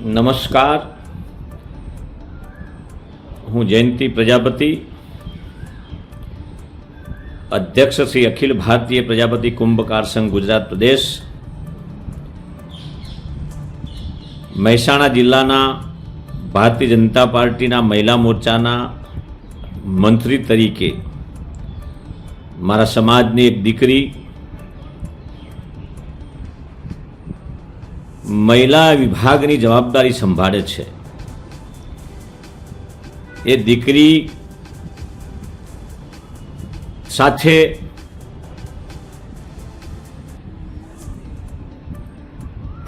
નમસ્કાર હું જયંતિ પ્રજાપતિ અધ્યક્ષ શ્રી અખિલ ભારતીય પ્રજાપતિ કુંભકાર સંઘ ગુજરાત પ્રદેશ મહેસાણા જિલ્લાના ભારતીય જનતા પાર્ટીના મહિલા મોરચાના મંત્રી તરીકે મારા સમાજની એક દીકરી મહિલા વિભાગની જવાબદારી સંભાળે છે. એ દીકરી સાથે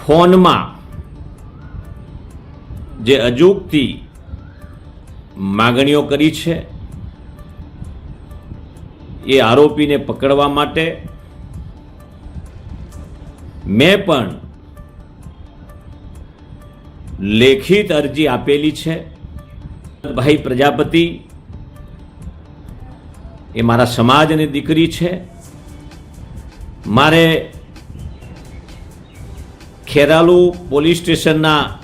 ફોનમાં જે અજુગતી માગણીઓ કરી છે, એ આરોપીને પકડવા માટે મેં પણ લેખિત અરજી આપેલી છે. ભાઈ પ્રજાપતિ, એ મારા સમાજની દીકરી છે. મારે ખેરાલુ પોલીસ સ્ટેશનના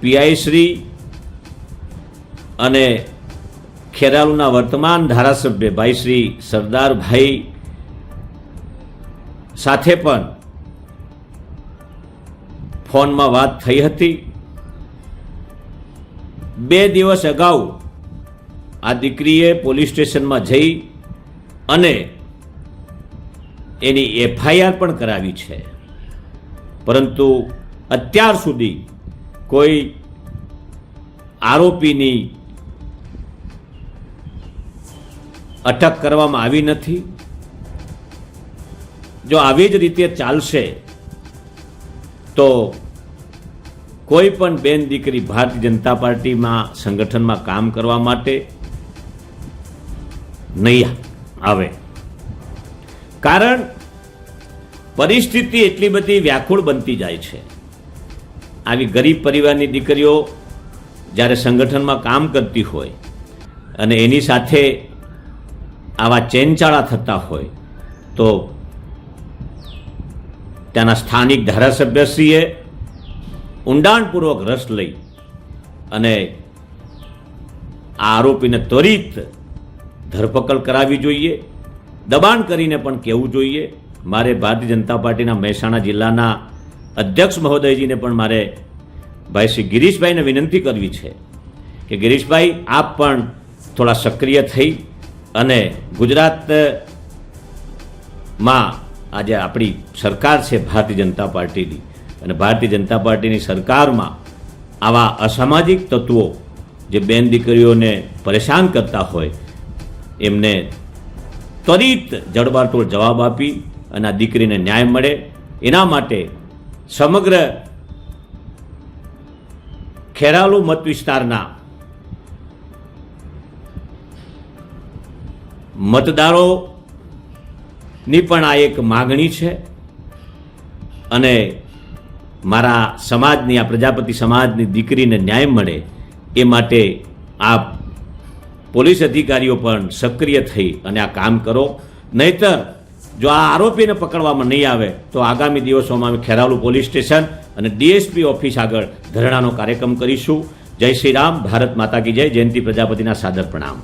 પીઆઈ શ્રી અને ખેરાલુના વર્તમાન ધારાસભ્ય ભાઈ શ્રી સરદારભાઈ સાથે પણ ફોનમાં વાત થઈ હતી. બે દિવસ અગાઉ આ દીકરીએ પોલીસ સ્ટેશનમાં જઈ અને એની એફઆઈઆર પણ કરાવી છે. પરંતુ અત્યાર સુધી કોઈ આરોપીની અટક કરવામાં આવી નથી. જો આવી જ રીતે ચાલશે, તો કોઈ પણ બેન દીકરી ભારતીય જનતા પાર્ટીમાં સંગઠનમાં કામ કરવા માટે નહીં આવે. કારણ પરિસ્થિતિ એટલી બધી વ્યાકુળ બનતી જાય છે. આવી ગરીબ પરિવારની દીકરીઓ જ્યારે સંગઠનમાં કામ કરતી હોય અને એની સાથે આવા ચેનચાળા થતા હોય, તો ત્યાંના સ્થાનિક ધારાસભ્યશ્રીએ ઊંડાણપૂર્વક રસ લઈ અને આ આરોપીને ત્વરિત ધરપકડ કરાવવી જોઈએ. દબાણ કરીને પણ કહેવું જોઈએ. મારે ભારતીય જનતા પાર્ટીના મહેસાણા જિલ્લાના અધ્યક્ષ મહોદયજીને પણ મારે ભાઈ શ્રી ગિરીશભાઈને વિનંતી કરવી છે કે ગિરીશભાઈ, આપ પણ થોડા સક્રિય થઈ અને ગુજરાતમાં આજે આપણી સરકાર છે ભારતીય જનતા પાર્ટીની. અને ભારતીય જનતા પાર્ટીની સરકારમાં આવા અસામાજિક તત્વો જે બેન દીકરીઓને પરેશાન કરતા હોય, એમને ત્વરિત જડબાતોડ જવાબ આપી અને આ દીકરીને ન્યાય મળે, એના માટે સમગ્ર ખેરાલુ મત વિસ્તારના મતદારોની પણ આ એક માગણી છે. અને મારા સમાજની, આ પ્રજાપતિ સમાજની દીકરીને ન્યાય મળે એ માટે આપ પોલીસ અધિકારીઓ પણ સક્રિય થઈ અને આ કામ કરો. નહીતર જો આ આરોપીને પકડવામાં નહીં આવે, તો આગામી દિવસોમાં અમે ખેરાલુ પોલીસ સ્ટેશન અને ડીએસપી ઓફિસ આગળ ધરણાનો કાર્યક્રમ કરીશું. જય શ્રી રામ, ભારત માતા કી જય, જયંતિ પ્રજાપતિના સાદર પ્રણામ.